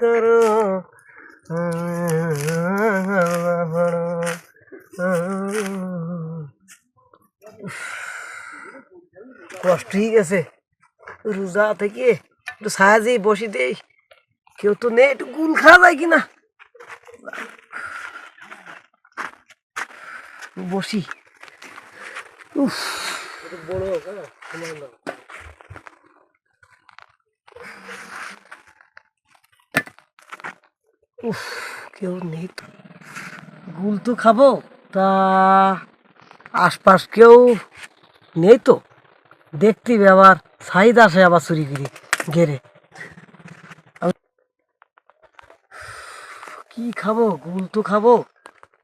করো। কষ্ট হয়ে গেছে। রোজা থেকে একটু সাহায্যে বসি দেই। কেউ তো নেই, একটু গুল খাওয়া যায় কিনা? বসি। উফ। বড় কেউ নেই তো। গুল তো খাব, তা আশপাশ কেউ নেই তো? দেখতে আবার, সাইদ আসে আবার চুরি গেরে আমি- কি খাব, গুল তো খাব,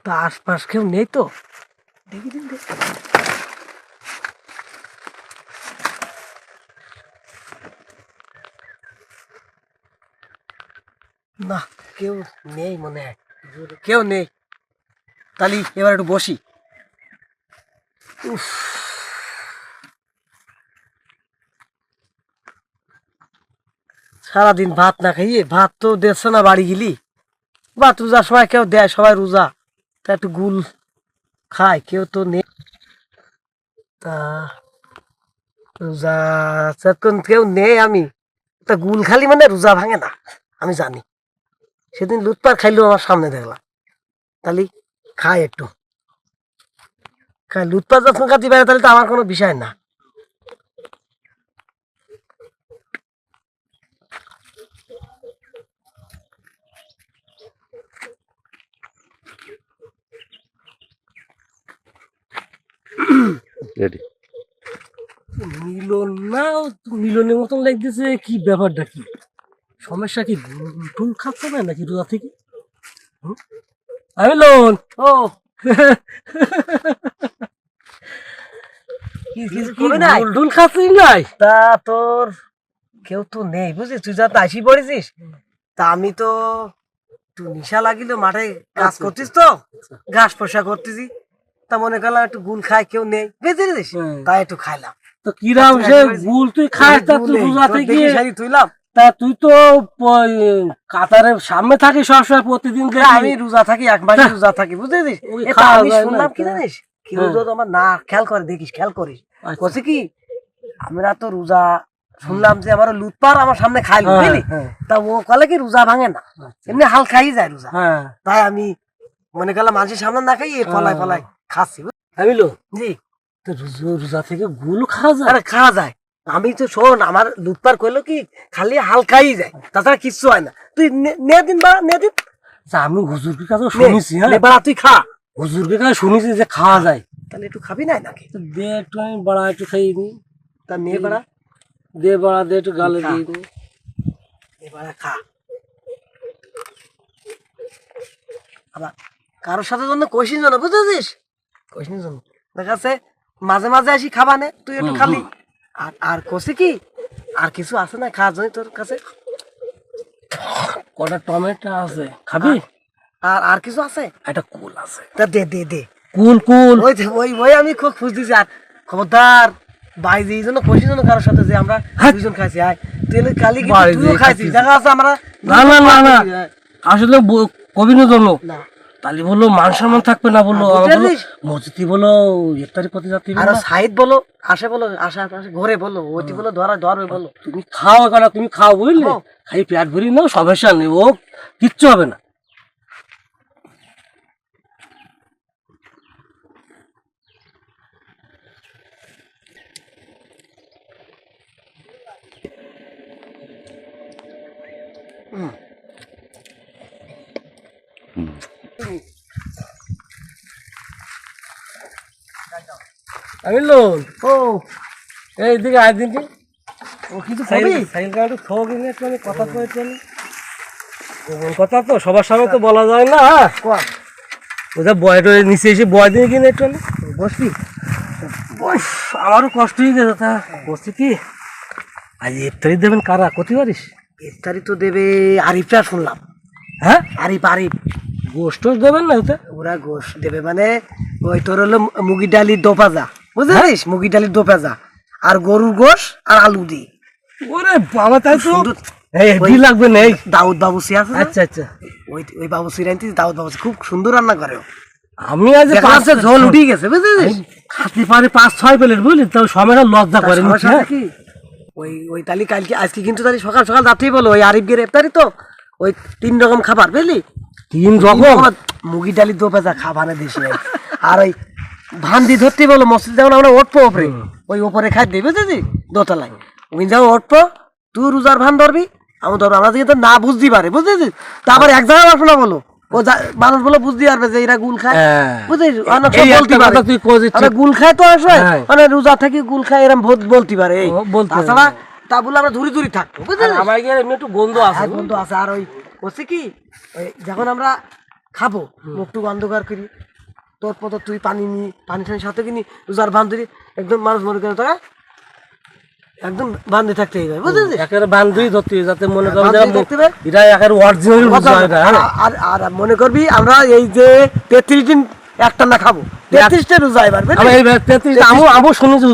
তা আশপাশ কেউ নেই তো? দেখি দিন না কেউ নেই মনে হয়। কেউ নেই। তালি এবার একটু বসি। উফ। সারাদিন ভাত না খাইয়ে, ভাত তো দিচ্ছে না বাড়ি গেলি। ভাত রোজার সময় কেউ দেয়, সবাই রোজা। তা একটু গুল খায়, কেউ তো নেই। তা রোজা কেউ নেই আমি। তা গুল খালি মানে রোজা ভাঙে না, আমি জানি। সেদিন লুৎপার খাইলেও আমার সামনে দেখলাম। তাহলে খায় একটু। খাই লুৎপার যখন খাতে পারে তাহলে তো আমার কোনো বিষয় না। রেডি মিলন না মিলনের মতন লাগতেছে কি ব্যাপারটা কি? সমস্যা কি? টুল খাচ্ছে না নাকি রোজা থেকে? আমি লোন ও। ডুল খাচ্ছিস নাই? তা তোর কেউ তো নেই বুঝছিস? তুই যা আসি পড়েছিস। তা আমি তো একটু নিশা লাগিল মাঠে কাজ করতিস তো? ঘাস পোষা করতেছি। তা মনে করলাম একটু গুল খাই কেউ নেই। তাই একটু খাইলাম। তো কিরাম সে গুল তুই খাস তা তুই রোজা থেকে তুইলাম। তা তুই তো কাতারের সামনে থাকিস সবসময় প্রতিদিন আমি রোজা থাকি এক মাস রোজা থাকি বুঝেছিস আমি শুনলাম কি জানিস? কি হ্যাঁ। রোজা তো আমার না খেয়াল করে দেখিস খেয়াল করিস। আচ্ছা। কি আমরা তো রোজা শুনলাম যে আমার লুৎপার আমার সামনে খাই হ্যাঁ, বুঝলি? হ্যাঁ। তা ও কলে কি রোজা ভাঙে না? আচ্ছা। এমনি হাল খাই যায় রোজা। তাই আমি মনে করলাম মানুষের সামনে না খাই ফলাই হ্যাঁ। ফলাই খাচ্ছি বুঝ- আমি লো জি রোজা- রোজা থেকে গুল খাওয়া যায়? আরে খাওয়া যায়। আমি তো শোন আমার লুৎপার কইলো কি খালি হালকাই যায় তাছাড়া কিচ্ছু হয় না। তুই নে- নে দিন বা নে দিন। আমি হুজুরকে কাছে শুনেছি হ্যাঁ। নে বাড়া তুই খা। হুজুরকে কাছে শুনেছি যে খাওয়া যায়। তাহলে একটু খাবি নাই নাকি? দে একটু আমি বড়া একটু খাই নি। তা নে বাড়া। দে বড়া দে একটু গালে। দিয়ে নি। এবারে খা। আবার কারোর সাথে জন্য কইসিস না বুঝেছিস? কইসিস জন্য। দেখাচ্ছে মাঝে মাঝে আসি খাবা নে তুই একটু খালি আর আর কষি কি আর কিছু আছে না খাওয়ার জন্য তোর কাছে। কটা টমেটো আছে খাবি? আর আর কিছু আছে? একটা কুল আছে। তা দে দে দে। কুল কুল। ওই ওই ওই আমি খুব খুঁজতেছি। আর খবরদার বাই যে এই জন্য কইসিস না কারোর সাথে যে আমরা হ্যাঁ। দুজন খাইছি আয়। তুই এলে কালি বাড়ি তুইও খাইছিস। দেখা আছে আমরা। না, না, না, না। হ্যাঁ, আসলে ব- কবির জন্য। না। তাহলে বলল মান সম্মান থাকবে না বলল আর আমাদের বলো ইফতারি পথে যাত্রী আর সাইদ বলো আসে বলো আসে আসে ঘরে বলো ওটি বলো ধরা ধরবে বলো। তুমি খাও কেন? তুমি খাও বুঝলে। খাই পেট ভরি নাও সমস্যা নেই ও কিচ্ছু হবে না। আমি লোন ও। এইদিকে আয় দিনকে ও কিছু খাবি কার্ড কিনে একটু আমি কথা কয়ে কথা তো সবার সামনে তো বলা যায় না। হ্যাঁ কোয়া? ওদের বয় টয় নিচে এসে বয় দিয়ে কিনে একটু। বসবি? উফ, আমারও কষ্ট হয়ে গেছে তা। বলছি কি? আজ ইফতারি দেবেন কারা? করতে পারিস ইফতারি তো দেবে আরিফটা শুনলাম। হ্যাঁ? আরিফ আরিফ। গোষ্ঠ দেবেন না ওতে? ওরা গোশ দেবে মানে ওই তোর হলো মুগি ডালি দোপাজা। বুঝলিস মুগি ডালির দোপাজা আর গরুর গোশ আর আলু দি ওরে বাবা তাই তো? এই লাগবে না এই। দাউদ বাবুসি আছে আচ্ছা আচ্ছা। ওই ওই বাবুসি রাইতে দাউদ বাবুসি। খুব সুন্দর রান্না করে আমি আজ যাচ্ছে ঝোল উঠে গেছে খাতে পারে পাঁচ ছয় প্লেট বুঝলি? তো সময়টা লজ্জা করে হ্যাঁ? ওই ওই তালি কালকে আজকে কিন্তু তালি সকাল সকাল যাত্রী বলো ওই আরিফ গের ইফতারি তো? ওই তিন রকম খাবার বুঝলি? তিন রকম? মুগি ডালি দো পেঁচা খাবানে দেশে। আর ওই ভান্দি ধরতে বলো মসজিদ যেমন আমরা উঠবো ওপরে ওই ওপরে খাই দিই বুঝেছি? দোতলায়। ওই যাও উঠবো। তুই রোজার ভান ধরবি আমি ধরবো। আমরা কিন্তু না বুঝতে পারে বুঝেছি? তারপর এক জায়গায় আসো না বলো? ও মানুষ বলো বুঝতে পারবে যে এরা গুল খায়। হ্যাঁ। অনেক সব বলতে পারে। তুই কইছিস। গুল খায় তো আসবে। হ্যাঁ। মানে রোজা থাকি গুল খায় এরকম ভোট বলতে পারে এই। তাছাড়া তা বলে আমরা ধুরি ধুরি থাকব বুঝলি আমার এমনি একটু গন্ধ আছে বন্ধু আছে। আর ওই হচ্ছে কি যখন আমরা খাব মুখটু অন্ধকার করি তোর পথ তুই পানি নি পানি টানি সাথে কিনি রোজার বান্ধবী একদম মানুষ মনে করে তোরা একদম বান্ধে থাকতে হবে বুঝেছিস? একেবারে বান্ধবী ধরতে যাতে মনে করো বান্ধবী দেখতে হবে। এরা একেবারে অরিজিনাল এটা হ্যাঁ? আর আর মনে করবি আমরা এই যে তেত্রিশ দিন একটা না খাব। তেত্রিশটা রোজা এবার বুঝলি? আমি আমু আমু শুনেছি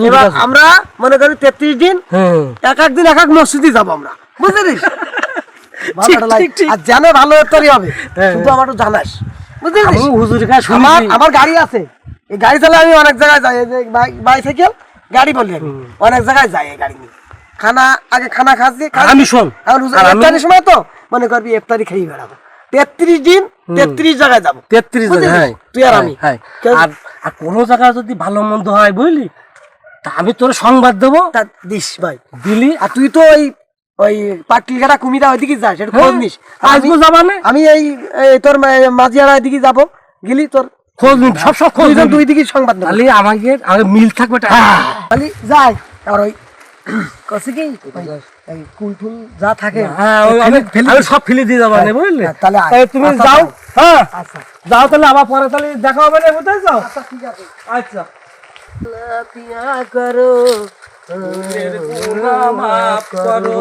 আমরা মনে করি তেত্রিশ দিন হ্যাঁ। এক এক দিন এক এক মসজিদে যাব আমরা ঠিক। আর জানে ভালো তৈরি হবে হ্যাঁ। শুধু আমার জানাস। আমি হুজুরের আমার আমার গাড়ি আছে। এই গাড়ি চালা আমি অনেক জায়গায় যাই। এই যে বাইসাইকেল গাড়ি আমি। অনেক জায়গায় যাই এই গাড়ি নিয়ে। খানা আগে খানা খাচ্ছি। আমি শোন, আর সময় তো? মনে করবি ইফতারি খেয়ে বেড়াবো। তেত্রিশ দিন তেত্রিশ জায়গায় যাব। তেত্রিশ? হ্যাঁ। তুই আর আমি। হ্যাঁ। আর আর কোনো জায়গায় যদি ভালো মন্দ হয় বুঝলি? তা আমি তোর সংবাদ দেবো। তা দিস ভাই। দিলি আর তুই তো ওই ওই পাটলিঘাটা কুমিরা ওইদিকে যাস এটা খোঁজ নিস। আর আমি- আজকে এই তোর মাঝিয়ারা দিকে যাব গেলি তোর খোঁজ নিন সব সব খোঁজ দুই দিকে সংবাদ তাহলে আমাকে আগে মিল থাকবে খালি যাই আর ওই কি? এই কুল টুল যা থাকে। হ্যাঁ আমি সব ফেলে দিয়ে যাব না বুঝলি? হ্যাঁ, তাহলে তুমি আচ্ছা, যাও। হ্যাঁ আচ্ছা। যাও তাহলে আবার পরে তাহলে দেখা হবে না বুঝতে আচ্ছা ঠিক আছে। আচ্ছা। পিয়া করো। মাফ করো।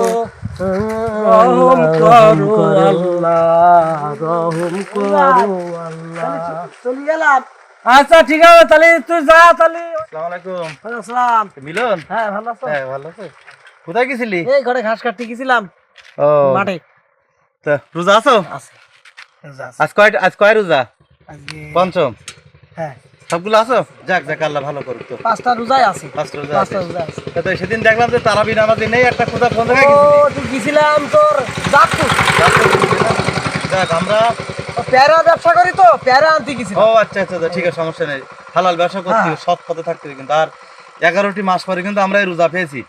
রহম করো আল্লাহ। রহম করো আল্লাহ। চলে গেলাম। আচ্ছা ঠিক আছে তাহলে তুই যা তাহলে। আসসালামু আলাইকুম। আসসালাম। মিলন? হ্যাঁ ভালো আছো? হ্যাঁ ভালো আছে। কোথায় গেছিলি? এই ঘরে ঘাস কাটতে গেছিলাম। ও। মাঠে। তা রোজা আছো? আছে। রোজা আছে। আজ কয় আজ কয় রোজা? আজকে পঞ্চম। হ্যাঁ। সবগুলো আছো? যাক যাক আল্লাহ ভালো করুক তো। পাঁচটা রোজাই আছে। পাঁচটা রোজা পাঁচটা রোজা আছে। তো সেদিন দেখলাম যে তারাবি নামাজি নেই একটা কোন জায়গায় ও তুই গেছিলাম তোর জাতপুর যাক আমরা পেয়ারা ব্যবসা করি তো পেয়ারা আনতে গেছিলাম। ও আচ্ছা আচ্ছা আচ্ছা, ঠিক আছে সমস্যা নেই। হালাল ব্যবসা করতে সৎ পথে থাকতে কিন্তু। আর এগারোটি মাস পরে কিন্তু আমরা এই রোজা পেয়েছি।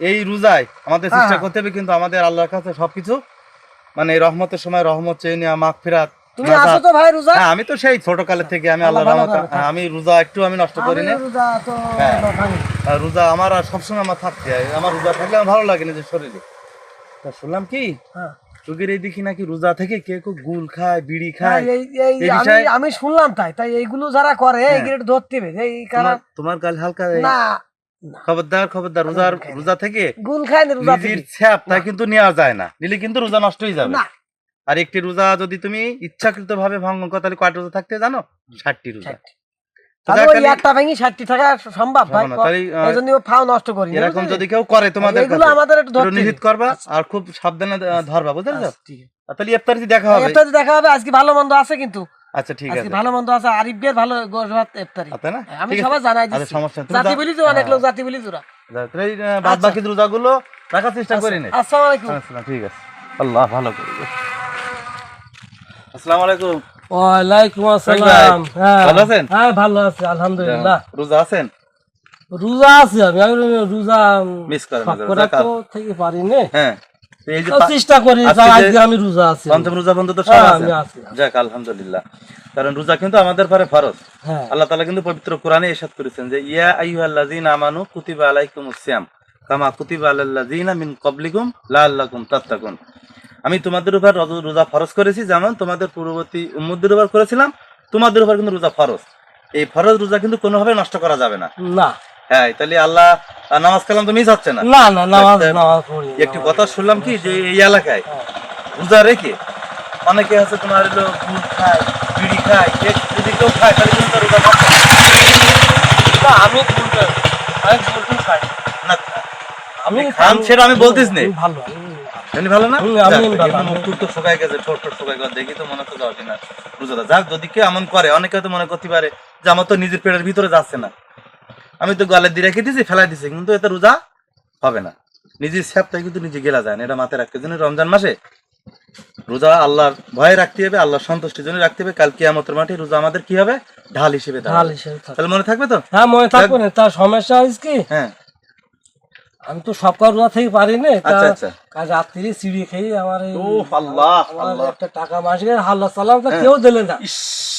এই রোজায় আমাদের হ্যাঁ, চেষ্টা হ্যাঁ। করতে হবে কিন্তু আমাদের আল্লাহর কাছে সবকিছু। মানে রহমতের সময় রহমত চেয়ে নেওয়া মাঘ ফিরাত তুমি আছো তো ভাই রোজা। হ্যাঁ আমি তো সেই ছোট কালের থেকে আমি আল্লাহ আল্লাহ ভালো রহমত আমি রোজা একটু আমি নষ্ট করি না। রোজা তো হ্যাঁ। রোজা আমার সবসময় আমার থাকতে হয়। আমার রোজা থাকলে আমার ভালো লাগে নিজের শরীরে। তা শুনলাম কি? হ্যাঁ। চোখের এই দেখি নাকি রোজা থেকে কে কেউ গুল খায় বিড়ি হ্যাঁ, খায়। আমি শুনলাম তাই। তাই এইগুলো যারা করে এইগুলো ধরতে হবে। এই কারণ তোমার কাল হালকা না। খবরদার খবরদার রোজার রোজা থেকে গুল খায় না রোজা নিজের ছ্যাপ তা কিন্তু নেওয়া যায় না। নিলে কিন্তু রোজা নষ্ট হয়ে যাবে। না। আর একটি রোজা যদি তুমি ইচ্ছাকৃত ভাবে ভঙ্গ করো তাহলে কয়টা রোজা থাকতে জানো? ষাটটি রোজা। করি। এরকম যদি কেউ করে তোমাদের। করবা আর খুব সাবধানে ধরবা আচ্ছা, ঠিক আছে। আর তাহলে ইফতারিতে দেখা হবে। ইফতারি দেখা হবে আজকে ভালো মন্দ আছে কিন্তু। আচ্ছা ঠিক আছে। ভালো মন্দ আছে ভালো ইফতারি। না? আমি সবাই জানাই আচ্ছা সমস্যা জাতি বলি তো অনেক হ্যাঁ, লোক জাতি বলি তোরা যা, তাহলে এই, আহ, বাদ বাকি রোজাগুলো রাখার চেষ্টা করি না। আসসালামু আলাইকুম। ঠিক আছে। আল্লাহ ভালো করবে আসসালামু আলাইকুম ওয়ালাইকুম আসসালাম। হ্যাঁ। ভালো আছেন? হ্যাঁ ভালো আছি আলহামদুলিল্লাহ। রোজা আছেন? রোজা আছি আমি আমি রোজা মিস করেন করা তো থেকে পারি নে হ্যাঁ তো এই যে তো পা- চেষ্টা করি আজকে যা যে- আজকে আমি রোজা আছি। পঞ্চম রোজা বন্ধ তো সব আছে। যাক আলহামদুলিল্লাহ। কারণ রোজা কিন্তু আমাদের পরে ফরজ। আল্লাহ তাআলা কিন্তু পবিত্র কোরআনে ইরশাদ করেছেন যে ইয়া আইয়ুহাল্লাযীনা আমানু কুতিবা আলাইকুমুস সিয়াম। কামা কুতিবা আলাল্লাযীনা মিন ক্বাবলিকুম লাআল্লাকুম তাত্তাকুন। আমি তোমাদের উপর রোজা ফরজ করেছি যেমন তোমাদের পূর্ববর্তী উম্মতদের উপর করেছিলাম তোমাদের উপর কিন্তু রোজা ফরজ। এই ফরজ রোজা কিন্তু কোনোভাবে নষ্ট করা যাবে না। না। হ্যাঁ তাহলে আল্লাহ নামাজ কালাম তো মিস হচ্ছে না। না না নামাজ আচ্ছা, নামাজ একটি কথা শুনলাম কি যে এই এলাকায় রোজা রেখে অনেকে আছে তোমার হলো গুড় খায় বিড়ি খায় যদি কেউ খায় তাহলে কিন্তু রোজা না। আমি আমি চাই না আমি খান সেটা আমি বলতেছি না। ভালো আমি- ভালো না? তো শুকায় গেছে ঠোঁট টোট শুকায় গেছে দেখি তো মনে হচ্ছে যাওয়া কিনা রোজাদা যাক যদি কেউ এমন করে অনেকে হয়তো মনে করতে পারে যে আমার তো নিজের পেটের ভিতরে যাচ্ছে না। আমি তো গলে দিয়ে রেখে দিয়েছি ফেলাই দিছি কিন্তু এতে রোজা হবে না। নিজের স্যাপটাই কিন্তু নিজে গেলা যায় না এটা মাথায় রাখতে জন্য রমজান মাসে রোজা আল্লাহর ভয়ে রাখতে হবে আল্লাহর সন্তুষ্টির জন্য রাখতে হবে। কাল কিয়ামতের মাঠে রোজা আমাদের কি হবে? ঢাল হিসেবে ঢাল হিসেবে তাহলে মনে থাকবে তো? হ্যাঁ মনে থাকবে না তার সমস্যা হয়েছে কি? হ্যাঁ। আমি তো সব কাজ রোজা থেকে পারি না। কাল রাত্রি সিঁড়ি খেয়ে আমার আল্লাহ আল্লাহ। একটা টাকা মাসে হাল্লা চালাম তা কেউ দিলে না।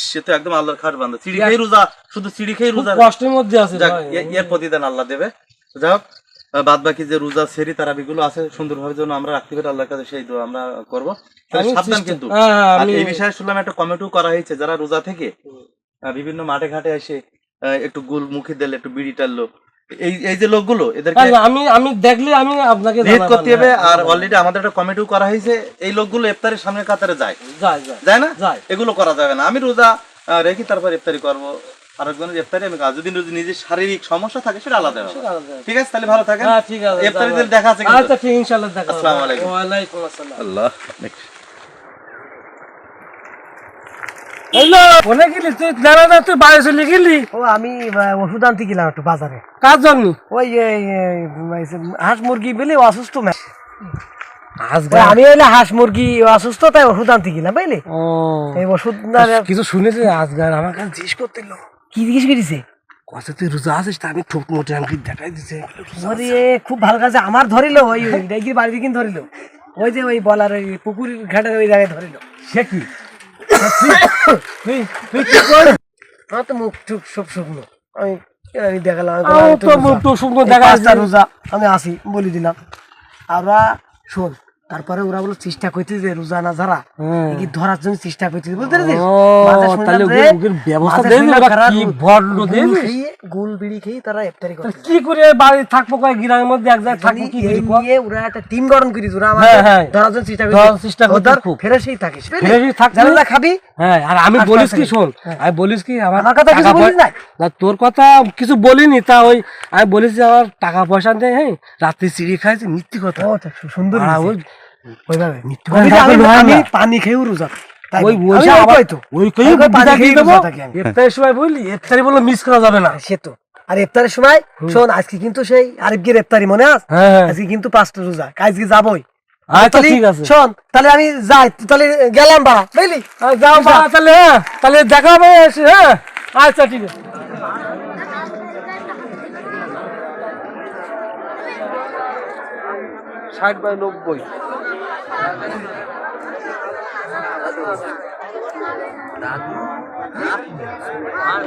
সে তো একদম আল্লাহর খাট বান্ধা চিড়ি খেয়ে রোজা শুধু চিড়ি খেয়ে রোজা কষ্টের মধ্যে আছে যাক ভাই। এর প্রতিদান আল্লাহ দেবে। যাই বাদ বাকি যে রোজা সেরি তারাবিগুলো আছে সুন্দরভাবে যেন আমরা রাখতে পারি আল্লাহর কাছে সেই দোয়া আমরা করব। সাবধান কিন্তু। হ্যাঁ, হ্যাঁ, আর এই বিষয়ে শুনলাম একটা কমেন্টও করা হয়েছে যারা রোজা থেকে বিভিন্ন মাঠে ঘাটে এসে একটু গুল মুখে দিলে একটু বিড়ি টানলো এই এই যে লোকগুলো এদেরকে আমি আমি দেখলে আমি আপনাকে করতে হবে আর অলরেডি আমাদের একটা কমেন্টও করা হয়েছে এই লোকগুলো ইফতারের সামনে কাতারে যায়। যায় যায়। না? যায়। এগুলো করা যাবে না। আমি রোজা রেখে তারপর ইফতারি করব। আরেকজনের ইফতারি আমি কাজ যদি নিজের শারীরিক সমস্যা থাকে সেটা আলাদা। ঠিক আছে? তাহলে ভালো থাকেন। হ্যাঁ ঠিক আছে ইফতারিদের। দেখা আছে। আচ্ছা ঠিক ইনশাআল্লাহ দেখা আসসালামু আলাইকুম। ওয়ালাইকুম আসসালাম। আল্লাহ হ্যালো কোনে গেলি তুই? জানা না তুই বাইরে চলে গেলি? ও আমি ওষুধ আনতে গেলাম একটু বাজারে। কার জন্য? ওই এই, এই, এই, হাঁস মুরগি বলে অসুস্থ ম্যাম আমি হইলে হাঁস মুরগি অসুস্থ তাই ওষুধ আনতে গেলাম বুঝলি? ও। এই ওষুধ কিছু শুনেছি আজগার আমার কাছে জিজ্ঞেস করতেল কি জিজ্ঞেস করেছে? কত তুই রোজা আছিস তা আমি ঠোঁট মোটে আমাকে দেখাই দিছে। ওরে খুব ভালো কাজে আমার ধরিল ওই ডেগির বাড়ি দিকে ধরিল। ওই যে ওই বলার ওই পুকুর ঘাটের ওই জায়গায় ধরিল। সে কি? তুই তুই কি কর? আমার তো মুখ টুক সব শুকনো আমি দেখালাম তো মুখ টুক শুকনো দেখা। রোজা আমি আসি বলে দিলাম। আমরা শোন তারপরে ওরা বলে চেষ্টা করতে যে রোজা না যারা হ্যাঁ। কি ধরার জন্য চেষ্টা করতে মাঝে শুনলাম তাহলে ওদের- ব্যবস্থা ওরা কারা কি গুল- ভণ্ড গুল বিড়ি খেয়ে তারা ইফতারি করে কি করে বাড়ি থাকব কয় গ্রামের মধ্যে এক জায়গায় থাকব কি করি কও? নিয়ে ওরা একটা টিম গঠন করিস ওরা হ্যাঁ, আমাদের হ্যাঁ। ধরার জন্য চেষ্টা করে ধরার চেষ্টা করছে ওদের খুব। ফেরেসেই থাকিস বুঝলি? ফ্রেশই থাকবি। জানালা খাবি হ্যাঁ আর আমি বলিস কি। শোন আমি বলিস কি আমার কথা কিছু বলিস নাই? না তোর কথা কিছু বলিনি তা ওই আমি বলিস যে আমার টাকা পয়সা নেই হ্যাঁ রাত্রে চিড়ি খাইছে মিথ্যি কথা ও সুন্দর ওইভাবে আমি কথা আমি- বলব আমি না। পানি খেয়েও রোজা ওই বলি। ওই আমি যে ওই আবার- তো। ওই কই পানি বিদায় দেবো? রোজা থাকি আমি। ইফতারের সময় বুঝলি ইফতারি বলে মিস করা যাবে না। সে তো। আর ইফতারের সময় শোন আজকে কিন্তু সেই আরিফগির ইফতারি মনে আছে? হ্যাঁ হ্যাঁ। আজকে কিন্তু পাঁচটা রোজা আজকে যাবই। আচ্ছা ঠিক আছে। শোন তাহলে আমি যাই তাহলে গেলাম বাড়া বুঝলি? যাও। তাহলে হ্যাঁ তাহলে দেখা হবে হ্যাঁ। আচ্ছা ঠিক আছে। ষাট বাই নব্বই। দাদু আর